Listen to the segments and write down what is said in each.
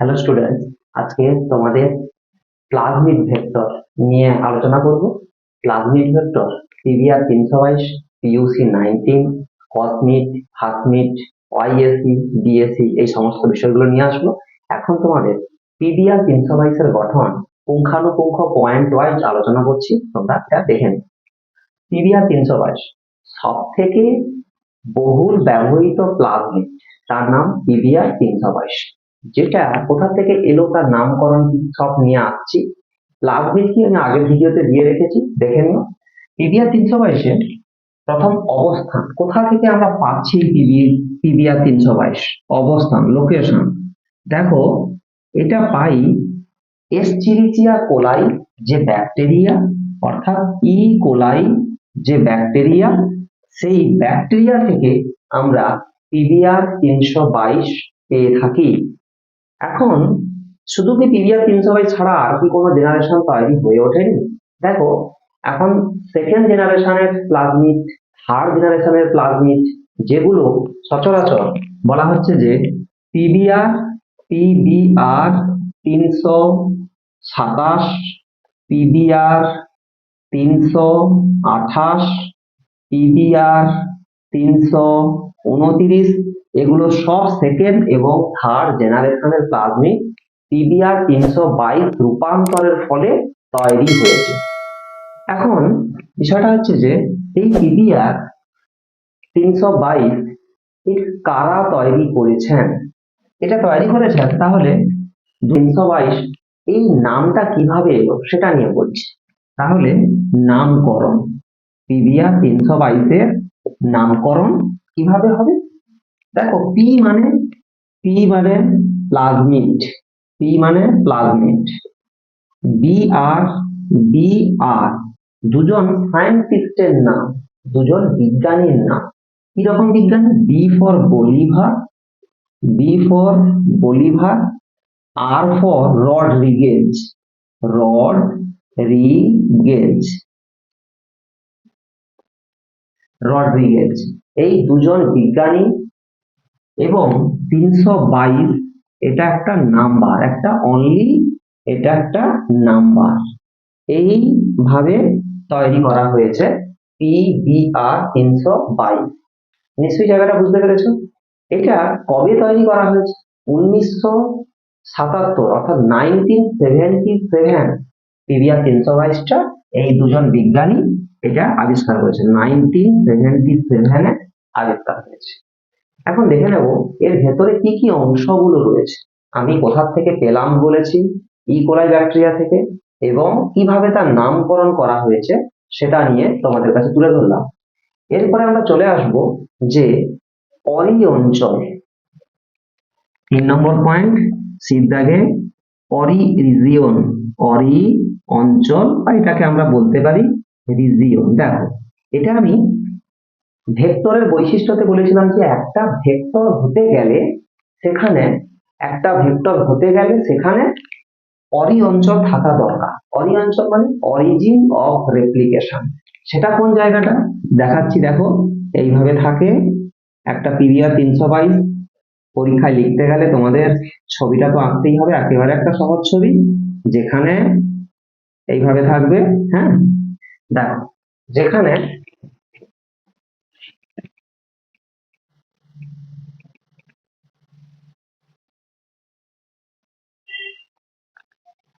Hello students আজকে তোমাদের plasmid vector নিয়ে আলোচনা করব। প্লাজমিড ভেক্টর পিভিআর তিনশো বাইশ পিইউসি নাইনটিন কসমিট হাসমিট ওয়াইএসি ডিএসি এই সমস্ত বিষয়গুলো নিয়ে আসব। এখন তোমাদের পিভিআর তিনশো বাইশের গঠন পুঙ্খানুপুঙ্খ পয়েন্ট ওয়াইজ আলোচনা করছি, তোমরা এটা দেখে নিও। পিভিআর তিনশো বাইশ সব থেকে বহুল ব্যবহৃত প্লাজমিড তার নাম পিভিআর তিনশো বাইশ। যেটা কোথা থেকে এলো তার নামকরণ সব নিয়ে আসছি। প্লাজমিড কি আমি আগের ভিডিওতে দিয়ে রেখেছি, দেখে নিও। পিভিআর তিনশো বাইশে প্রথম অবস্থান। কোথা থেকে আমরা পাচ্ছি পিভিআর তিনশো বাইশ? অবস্থান লোকেশন দেখো, এটা পাই এসচিরিচিয়া কোলাই যে ব্যাকটেরিয়া অর্থাৎ ই কোলাই যে ব্যাকটেরিয়া সেই ব্যাকটেরিয়া থেকে আমরা পিভিআর তিনশো বাইশ পেয়ে থাকি। এখন শুধু কি পিভিআর তিনশো বাইশ ছাড়া আর কি কোনো জেনারেশন তৈরি হয়ে ওঠেনি? দেখো, এখন সেকেন্ড জেনারেশনের প্লাজমিড থার্ড জেনারেশনের প্লাজমিড যেগুলো সচরাচর বলা হচ্ছে যে পিবিআর পিবিআর তিনশো সাতাশ পিবিআর তিনশো আঠাশ পিবিআর তিনশো উনতিরিশ এগুলো সব সেকেন্ড এবং থার্ড জেনারেশনের প্লাজমিড পিবিআর তিনশো বাইশ রূপান্তরের ফলে তৈরি হয়েছে। এখন বিষয়টা হচ্ছে যে এই পিবিআর তিনশো বাইশ কারা তৈরি করেছেন? এটা তৈরি করেছেন তাহলে তিনশো বাইশ এই নামটা কীভাবে এলো সেটা নিয়ে বলছি। তাহলে নামকরণ পিবিআর তিনশো বাইশের নামকরণ কীভাবে হবে? দেখো পি মানে পি মানে প্লাজমিড পি মানে plasmid B R B R দুজন সায়েন্টিস্টের নাম, দুজন বিজ্ঞানীর নাম। কীরকম বিজ্ঞানী? B for Bolivar B for Bolivar R for Rodriguez Rodriguez Rodriguez এই দুজন বিজ্ঞানী এবং তিনশো বাইশ, এটা একটা নাম্বার, একটা অনলি এটা একটা নাম্বার। এইভাবে তৈরি করা হয়েছে পিবিআর তিনশো বাইশ। নিশ্চয়ই জায়গাটা বুঝতে পেরেছ? এটা কবে তৈরি করা হয়েছে? উনিশশো সাতাত্তর, অর্থাৎ নাইনটিন সেভেন্টি সেভেন পিবিআর তিনশো বাইশটা এই দুজন বিজ্ঞানী এটা আবিষ্কার করেছে। নাইনটিন সেভেন্টি সেভেনে আবিষ্কার হয়েছে। এখন দেখে নেব এর ভেতরে কি কি অংশগুলো রয়েছে। আমি কোথা থেকে পেলাম বলেছি ইকোলাই ব্যাকটেরিয়া থেকে, এবং কীভাবে তার নামকরণ করা হয়েছে সেটা নিয়ে তোমাদের কাছে তুলে ধরলাম। এরপরে আমরা চলে আসব যে অরি অঞ্চল। তিন নম্বর পয়েন্ট সিদ্ধাগে অরি রিজিয়ন অরি অঞ্চল, বা এটাকে আমরা বলতে পারি রিজিয়ন। দেখো, এটা আমি ভেক্টরের বৈশিষ্ট্যতে বলেছিলাম যে একটা ভেক্টর হতে গেলে সেখানে একটা ভেক্টর হতে গেলে সেখানে অরি অঞ্চল থাকা দরকার। অরি অঞ্চল মানে অরিজিন অফ রেপ্লিকেশন সেটা কোন জায়গাটা? দেখাচ্ছি, দেখো। এইভাবে থাকে। একটা পিরিয়ড তিনশো বাইশ। পরীক্ষায় লিখতে গেলে তোমাদের ছবিটা তো আঁকতেই হবে, একেবারে একটা সহজ ছবি। যেখানে এইভাবে থাকবে হ্যাঁ? দেখো, যেখানে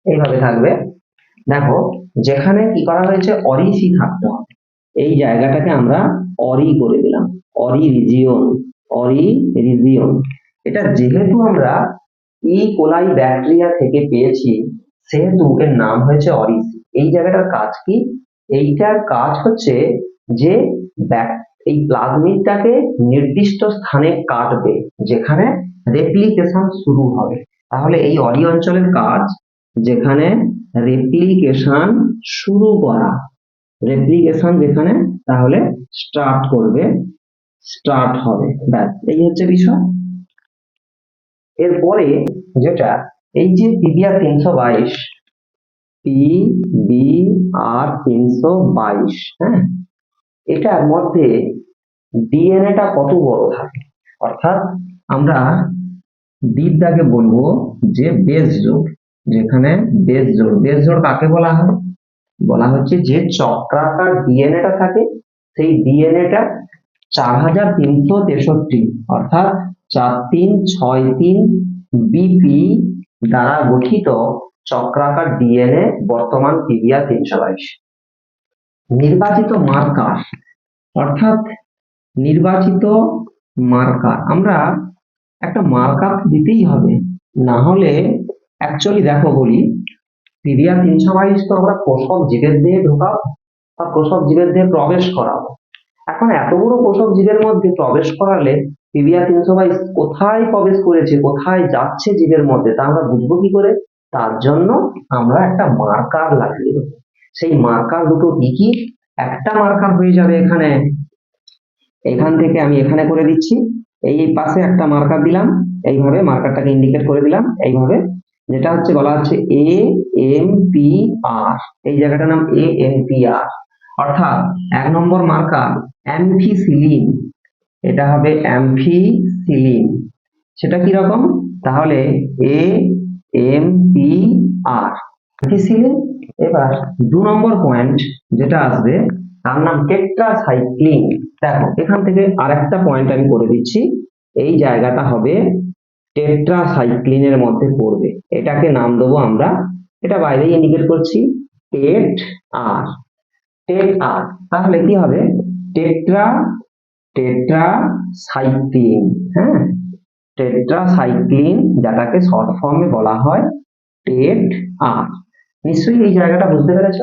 এইভাবে থাকবে। দেখো, যেখানে কি করা হয়েছে? অরিসি থাকতে হবে। এই জায়গাটাকে আমরা অরি করে দিলাম। অরি রিজিয়ন অরি রিজিয়ন এটা যেহেতু আমরা ই কোলাই ব্যাকটেরিয়া থেকে পেয়েছি, সেহেতু এর নাম হয়েছে অরিসি। এই জায়গাটার কাজ কি? এইটার কাজ হচ্ছে যে এই প্লাজমিডটাকে নির্দিষ্ট স্থানে কাটবে, যেখানে রেপ্লিকেশন শুরু হবে। তাহলে এই অরি অঞ্চলের কাজ যেখানে রেপ্লিকেশন শুরু করা। রেপ্লিকেশন যেখানে, তাহলে স্টার্ট করবে স্টার্ট হবে। ব্যাস, এই হচ্ছে বিষয়। এরপরে যেটা, এই যে পিবিআর তিনশো বাইশ পি বি আর তিনশো বাইশ হ্যাঁ? এটার মধ্যে ডিএনএটা কত বড় থাকে? অর্থাৎ আমরা দাগে বলব যে বেশ যোগ। যেখানে বেশ যোগ বেশ যোগ কাকে বলা হয়? বলা হচ্ছে যে চক্রাকার ডিএনএটা থাকে, সেই ডিএনএটা চার হাজার তিনশো তেষট্টি, অর্থাৎ চার তিন ছয় তিন বিপি দ্বারা গঠিত চক্রাকার ডিএনএ বর্তমান পিভিআর তিনশো বাইশ। নির্বাচিত মার্কার, অর্থাৎ নির্বাচিত মার্কার। আমরা একটা মার্কার দিতেই হবে, না হলে অ্যাকচুয়ালি দেখো বলি পিভিআর তিনশো বাইশ তো আমরা পোষক জীবের দিয়ে ঢোকাবো বা পোষক জীবের দিয়ে প্রবেশ করাবো এখন এত বড় পোষক জীবের মধ্যে প্রবেশ করালে পিভিআর তিনশো বাইশ কোথায় প্রবেশ করেছে, কোথায় যাচ্ছে জীবের মধ্যে, তা আমরা বুঝব কি করে? তার জন্য আমরা একটা মার্কার লাগিয়ে দেবো। সেই মার্কার দুটো কি কি? একটা মার্কার হয়ে যাবে এখানে। এখান থেকে আমি এখানে করে দিচ্ছি। এই পাশে একটা মার্কার দিলাম। এইভাবে মার্কারটাকে ইন্ডিকেট করে দিলাম। এইভাবে যেটা হচ্ছে বলা হচ্ছে এ এম পি আর এই জায়গাটার নাম এ এম পি আর অর্থাৎ এক নম্বর মার্কার অ্যাম্ফিসিলিন। এটা হবে অ্যাম্ফিসিলিন। সেটা কি রকম? তাহলে এ এম পি আর অ্যাম্ফিসিলিন। এবার দু নম্বর পয়েন্ট যেটা আসবে, তার নাম টেট্রাসাইক্লিন। দেখো, এখান থেকে আরেকটা পয়েন্ট আমি করে দিচ্ছি। এই জায়গাটা হবে টেট্রাসাইক্লিনের মধ্যে পড়বে। এটাকে নাম দেবো আমরা, এটা বাইরেই ইন্ডিকেট করছি, টেট আর। টেট আর, তাহলে কি হবে? টেট্রা টেট্রা সাইক্লিন হ্যাঁ? টেট্রাসাইক্লিন, যেটাকে শর্ট ফর্মে বলা হয়, টেট আর। নিশ্চয়ই এই জায়গাটা বুঝতে পেরেছ?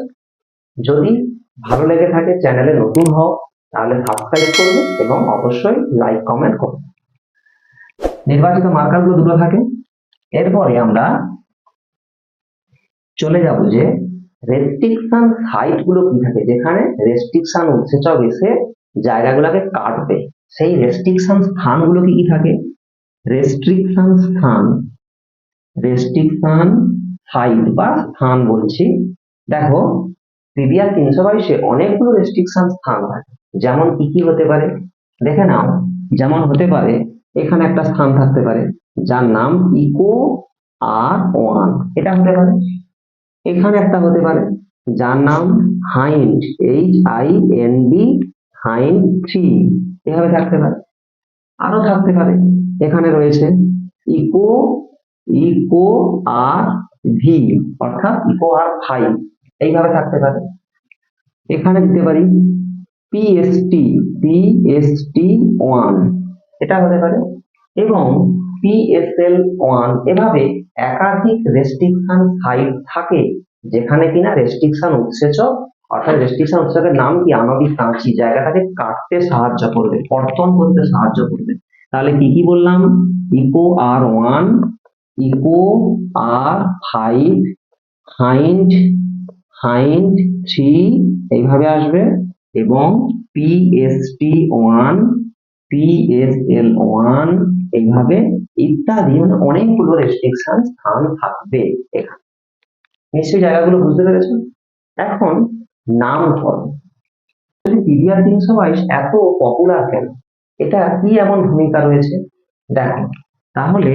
যদি ভালো লেগে থাকে চ্যানেলে নতুন হও, তাহলে সাবস্ক্রাইব করবে এবং অবশ্যই লাইক কমেন্ট করবে। নির্বাচিত মার্কারগুলো দুটো থাকে। এরপরে আমরা চলে যাব যে রেস্ট্রিকশন সাইটগুলো কি থাকে? যেখানে রেস্ট্রিকশন উৎসেচক এসে জায়গাগুলোকে কাটবে। সেই রেস্ট্রিকশন স্থানগুলো কি কি থাকে? রেস্ট্রিকশন স্থান রেস্ট্রিকশন সাইট বা স্থান বলছি। দেখো পিবিআর তিনশো বাইশে অনেকগুলো রেস্ট্রিকশন স্থান থাকে। যেমন কি কি হতে পারে? দেখে নাও। যেমন হতে পারে এখানে একটা স্থান থাকতে পারে, যার নাম ইকো আর ওয়ান এটা হতে পারে। এখানে একটা হতে পারে, যার নাম Hind H I N D Hind three এভাবে থাকতে পারে। আরও থাকতে পারে। এখানে রয়েছে ইকো ইকো আর ভি অর্থাৎ ইকো আর ফাইভ এইভাবে থাকতে পারে। এখানে দিতে পারি পিএসটি পিএসটি ওয়ান এটা হতে পারে। এবং পিএসএল ওয়ান এভাবে একাধিক রেস্ট্রিকশন সাইট থাকে, যেখানে কিনা রেস্ট্রিকশন উৎসেচক অর্থাৎ রেস্ট্রিকশন উৎসেচকের নাম কি? আণবিক কাঁচি, জায়গাটাকে কাটতে সাহায্য করবে কর্তন করতে সাহায্য করবে। তাহলে কি কি বললাম? Eco R one Eco R five Hind Hind three এইভাবে আসবে। এবং পিএসটি ওয়ান পিএসএল ওয়ান এইভাবে ইত্যাদি মানে অনেকগুলো রেস্ট্রিকশন স্থান থাকবে এখানে। নিশ্চয়ই জায়গাগুলো বুঝতে পেরেছ? এখন নামকরণ। পিভিআর তিনশো বাইশ এত পপুলার কেন? এটা কি এমন ভূমিকা রয়েছে? দেখো, তাহলে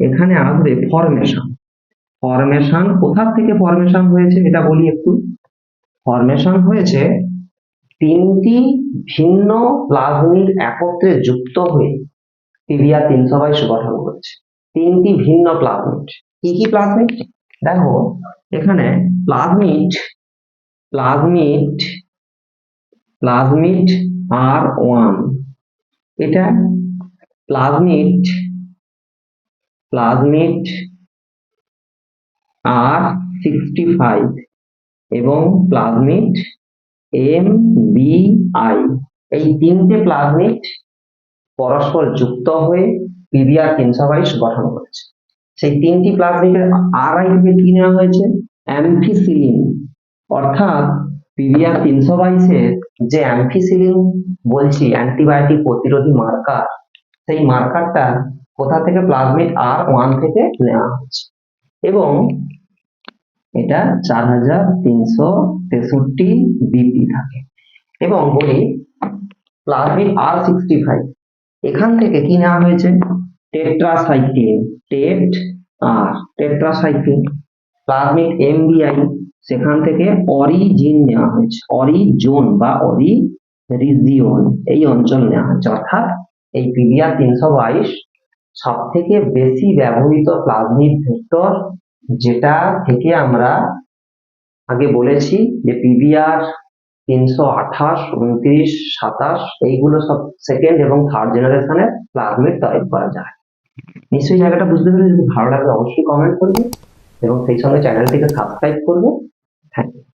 এখানে আসবে ফরমেশন ফরমেশন কোথা থেকে ফরমেশন হয়েছে? এটা বলি একটু। ফরমেশন হয়েছে তিনটি ভিন্ন প্লাজমিড একত্রে যুক্ত হয়ে পিভিআর তিনশো বাইশ গঠন করছে। তিনটি ভিন্ন প্লাজমিড। কি কি প্লাজমিড? দেখো, এখানে plasmid plasmid plasmid R one. এটা plasmid plasmid R sixty five এবং প্লাজমিড এম বি আই এই তিনটে প্লাজমিড পরস্পর যুক্ত হয়ে তিনশো বাইশ গঠন করেছে। সেই তিনটি প্লাজমিডের আর আই থেকে কি নেওয়া হয়েছে? অ্যাম্ফিসিলিন অর্থাৎ পিভিআর তিনশো বাইশের যে অ্যাম্ফিসিলিন বলছি, অ্যান্টিবায়োটিক প্রতিরোধী মার্কার, সেই মার্কারটা কোথা থেকে প্লাজমিড আর ওয়ান থেকে নেওয়া হচ্ছে এবং এটা চার হাজার তিনশো তেষট্টি বিপি থাকে। এবং বলি প্লাজমিড আর সিক্সটি ফাইভ এখান থেকে কি নেওয়া হয়েছে? Tetracycline tet R tetracycline plasmid MBI সেখান থেকে অরিজিন নেওয়া হয়েছে। অরিজোন বা অরি রিজিওন এই অঞ্চল নেওয়া হয়েছে। অর্থাৎ এই পিভিআর তিনশো বাইশ সব থেকে বেশি ব্যবহৃত প্লাজমিড ভেক্টর যেটা থেকে আমরা আগে বলেছি যে পিবিআর তিনশো আঠাশ, উনত্রিশ, সাতাশ, এইগুলো সব সেকেন্ড এবং থার্ড জেনারেশনের প্লাজমিড তৈরি করা যায়। নিশ্চয়ই জায়গাটা বুঝতে পেরেছি ভালো লাগে অবশ্যই কমেন্ট করবে এবং সেই সঙ্গে চ্যানেলটিকে সাবস্ক্রাইব করবে। Thank you